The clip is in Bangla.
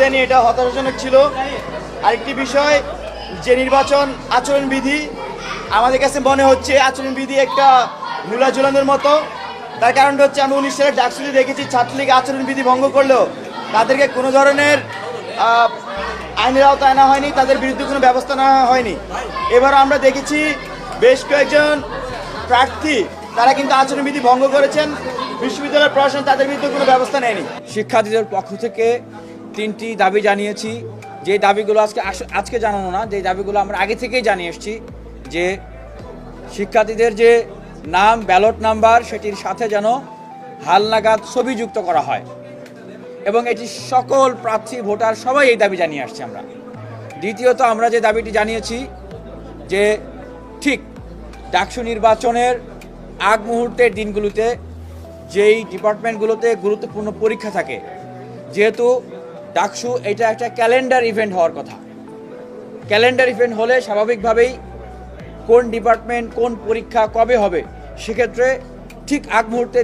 দেয়নি এটা হতাশাজনক ছিল। আরেকটি বিষয়, যে নির্বাচন আচরণবিধি, আমাদের কাছে মনে হচ্ছে আচরণবিধি একটা মূলা ঝুলানোর মতো। তার কারণটা হচ্ছে আমি উনিশ সালে ডাকসুতে দেখেছি, ছাত্রলীগ আচরণবিধি ভঙ্গ করলেও তাদেরকে কোনো ধরনের আইনের আওতায় আনা হয়নি, তাদের বিরুদ্ধে কোনো ব্যবস্থা নেওয়া হয়নি। এবার আমরা দেখেছি বেশ কয়েকজন প্রার্থী, তারা কিন্তু আচরণবিধি ভঙ্গ করেছেন। বিশ্ববিদ্যালয়ের প্রশাসন তাদের বিরুদ্ধে কোনো ব্যবস্থা নেয়নি। শিক্ষার্থীদের পক্ষ থেকে তিনটি দাবি জানিয়েছি। যে দাবিগুলো আজকে আজকে জানানো না, যে দাবিগুলো আমরা আগে থেকেই জানিয়ে এসেছি, যে শিক্ষার্থীদের যে নাম, ব্যালট নাম্বার, সেটির সাথে যেন হালনাগাদ ছবি যুক্ত করা হয়। এবং এটি সকল প্রার্থী, ভোটার সবাই এই দাবি জানিয়ে আসছি আমরা। দ্বিতীয়ত আমরা যে দাবিটি জানিয়েছি, যে ঠিক ডাকসু নির্বাচনের আগ মুহূর্তের দিনগুলোতে যেই ডিপার্টমেন্টগুলোতে গুরুত্বপূর্ণ পরীক্ষা থাকে, যেহেতু ডাকসু, এটা একটা ক্যালেন্ডার ইভেন্ট হওয়ার কথা। ক্যালেন্ডার ইভেন্ট হলে স্বাভাবিকভাবেই কোন ডিপার্টমেন্ট, কোন পরীক্ষা কবে হবে, সেক্ষেত্রে ঠিক আগ মুহূর্তে